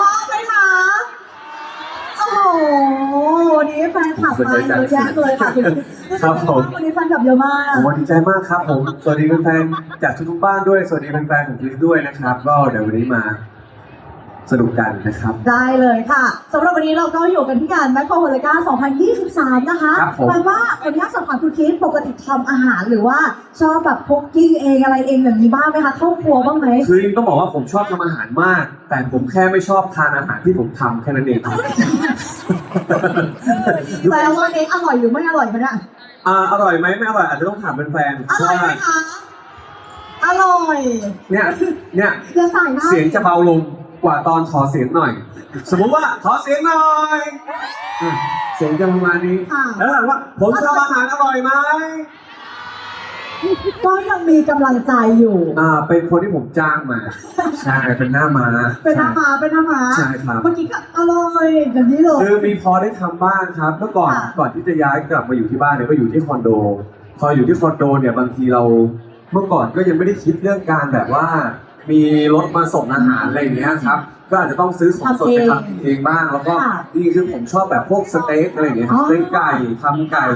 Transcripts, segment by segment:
พร้อมไหมคะโอ้โหวันนี้แฟนคลับมาเยอะแยะเลยค่ะคุณครับผม วันนี้แฟนคลับเยอะมากโอ้ดีใจมากครับผม สวัสดีแฟนๆจากทุกๆบ้านด้วย สวัสดีแฟนๆของคริสด้วยนะครับ ก็เดี๋ยววันนี้มา สนุกกันนะครับ ได้เลยค่ะสำหรับวันนี้เราก็อยู่กันที่งานแมคโครโฮลิก้า2023 นะคะครับผมแปลว่าคนที่สอบถามคุณคิดปกติทำอาหารหรือว่าชอบแบบคุกกิ้งเองอะไรเองแบบนี้บ้างไหมคะเข้าครัวบ้างไหมคือจริงๆต้องบอกว่าผมชอบทำอาหารมาก แต่ผมแค่ไม่ชอบทานอาหารที่ผมทำแค่นั้นเองครับแต่ว่าเองอร่อยหรือไม่อร่อยคะเนี่ยอ่าอร่อยไหมไม่อร่อยอาจจะต้องถามแฟนๆอเพร่ราะอยไหมว่าคะอร่อยเนี่ยเนี่ยจะใส่ได้ เสียงจะเบาลง กว่าตอนขอเสียงหน่อย สมมติว่าขอเสียงหน่อยอะเสียงจะประมาณนี้ ค่ะ แล้วถามว่าผมทำอาหารอร่อยไหมก็ยังมีกำลังใจอยู่ อ่าเป็นคนที่ผมจ้างมา ใช่เป็นหน้ามาเป็นน้ำมาเป็นน้ำมาใช่ครับ เมื่อกี้ก็อร่อยอย่างนี้เลย คือมีพอได้ทำบ้างครับเมื่อก่อนค่ะ ก่อนที่จะย้ายกลับมาอยู่ที่บ้านเนี่ยก็อยู่ที่คอนโด พออยู่ที่คอนโดเนี่ยบางทีเราเมื่อก่อนก็ยังไม่ได้คิดเรื่องการแบบว่า มีรถมาส่งอาหารอะไรอย่างเงี้ยครับ ก็อาจจะต้องซื้อของสดไปทำเองบ้าง แล้วก็นี่คือผมชอบแบบพวกสเต็กอะไรอย่างเงี้ยครับสเต็กไก่ทำไก่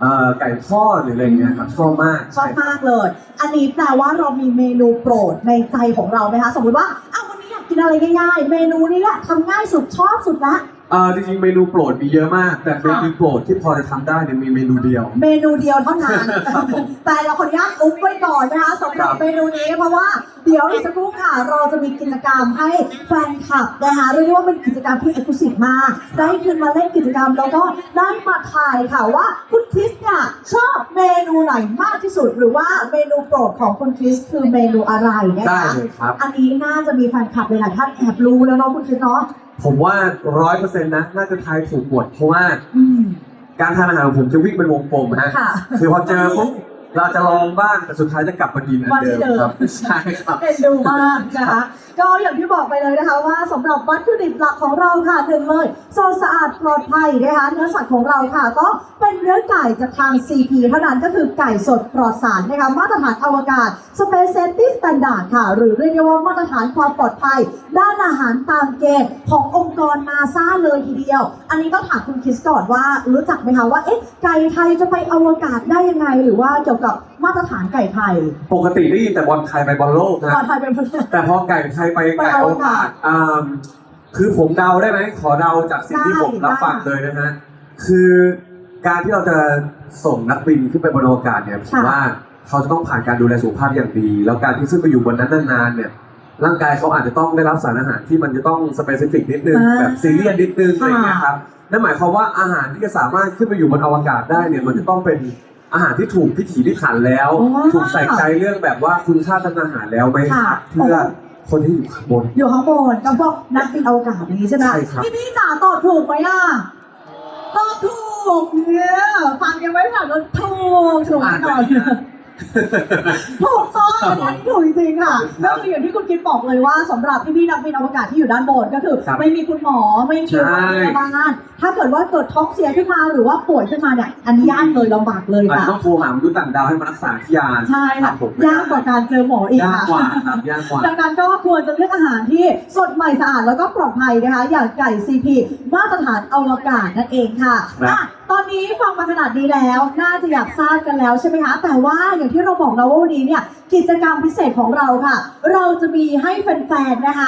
เอ่อไก่ทอดหรืออะไรอย่างเงี้ยครับชอบมากชอบมากเลย อันนี้แปลว่าเรามีเมนูโปรดในใจของเราไหมคะ สมมติว่า อ้าววันนี้อยากกินอะไรง่ายๆ เมนูนี้แหละทำง่ายสุดชอบสุดละ เอ่อจริงๆเมนูโปรดมีเยอะมาก แต่เมนูโปรดที่พอจะทำได้เนี่ยมีเมนูเดียว เมนูเดียวเท่านั้นครับผมแต่เราขออนุญาตอุ๊บไว้ก่อนนะคะสำหรับครับเมนูนี้เพราะว่าเดี๋ยวอีกสักครู่ค่ะ เราจะมีกิจกรรมให้แฟนคลับนะคะเรียกได้ว่าเป็นกิจกรรมที่เอกลุศิมากได้ขึ้นมาเล่นกิจกรรมแล้วก็ได้มาทายค่ะว่าคุณคริสเนี่ยชอบเมนูไหนมากที่สุด หรือว่าเมนูโปรดของคุณคริสคือเมนูอะไรนะได้คะเลยครับ อันนี้น่าจะมีแฟนคลับหลายๆท่านแอบรู้แล้วเนาะคุณคริสเนาะ ผมว่าร้อยเปอร์เซ็นต์นะน่าจะทายถูกหมดเพราะว่า อืม การทานอาหารของผมจะวิ่งเป็นวงกลมฮะค่ะ คือพอเจอปุ๊บ เราจะลองบ้างแต่สุดท้ายจะกลับมากินอันวันที่เดิมเดิมครับใช่ครับเอ็นดูมากนะคะก็อย่างที่บอกไปเลยนะคะ ว่าสำหรับวัตถุดิบหลักของเราค่ะหนึ่งเลยโซนสะอาดปลอดภัยนะคะเนื้อสัตว์ของเราค่ะ ก็เป็นเนื้อไก่จากทาง CP เท่านั้นก็คือไก่สดปลอดสารนะคะมาตรฐานอวกาศ Space Safety Standard ค่ะ หรือเรียกได้ว่ามาตรฐานความปลอดภัย ด้านอาหารตามเกณฑ์ขององค์กรนาซาเลยทีเดียว อันนี้ต้องถามคุณคริสก่อนว่ารู้จักไหมคะว่าเอ๊ะไก่ไทยจะไปอวกาศได้ยังไงหรือว่าเกี่ยวกับมาตรฐานไก่ไทยปกติได้ยินแต่บอลไทยไปบอลโลกนะก่อนไทยเป็นประเทศ แต่พอไก่ไทยไปไก่อวกาศอ่าคือผมเดาได้ไหมขอเดาจากสิ่งที่ได้ผมรับได้ฟังเลยนะฮะคือการที่เราจะส่งนักบินขึ้นไปบนอวกาศเนี่ยผมค่ะว่าเขาจะต้องผ่านการดูแลสุขภาพอย่างดี แล้วการที่ขึ้นไปอยู่บนนั้นนานๆเนี่ยร่างกายเขาอาจจะต้องได้รับสารอาหารที่มันจะต้องสเปซิฟิกนิดนึงอ่าแบบซีเรียสนิดนึงอะไรอย่างเงี้ยค่ะครับนั่นหมายความว่าอาหารที่จะสามารถขึ้นไปอยู่บนอวกาศได้เนี่ยมันจะต้องเป็น อาหารที่ถูกพิถีพิถันแล้วอ๋อถูกใส่ใจเรื่องแบบว่าคุณค่าทางอาหารแล้วไหมค่ะ เพื่อคนที่อยู่ข้างบน อยู่ข้างบนกับพวกนักบินอวกาศนี้ใช่ไหมใช่ครับ พี่พี่จ๋าตอบถูกไหมอะตอบถูกเนี่ยฟังยังไม่ผ่านแล้วถูกถูกอ่านก่อนไปนะ ถูกต้องครับผมอันนี้ถูกจริงๆค่ะครัก็บคืออย่างที่คุณคิดบอกเลยว่าสำหรับพี่พี่ๆนักบินอวกาศที่อยู่ด้านบนก็คือ ครับไม่มีคุณหมอไม่มีใช่โรงพยาบาลถ้าเกิดว่าเกิดท้องเสียขึ้นมาหรือว่าป่วยขึ้นมาเนี่ยอันนี้ยากเลยลำบากเลยอาจค่ะ จะต้องโทรหามนุษย์ต่างดาวให้มารักษาที่ยานใช่ครัค่ะบผมยากกว่าการเจอหมออีกยากค่ะ กว่าครับยากกว่า ดังนั้นก็ควรจะเลือกอาหารที่สดใหม่สะอาดแล้วก็ปลอดภัยนะคะ อย่างไก่ CP มาตรฐานอวกาศนั่นเองค่ะครับ อะ ตอนนี้ฟังมาขนาดนี้แล้ว น่าจะอยากทราบกันแล้วใช่ไหมคะ แต่ว่าอย่างที่เราบอกนะว่าวันนี้เนี่ยกิจกรรมพิเศษของเราค่ะ เราจะมีให้แฟนๆนะคะ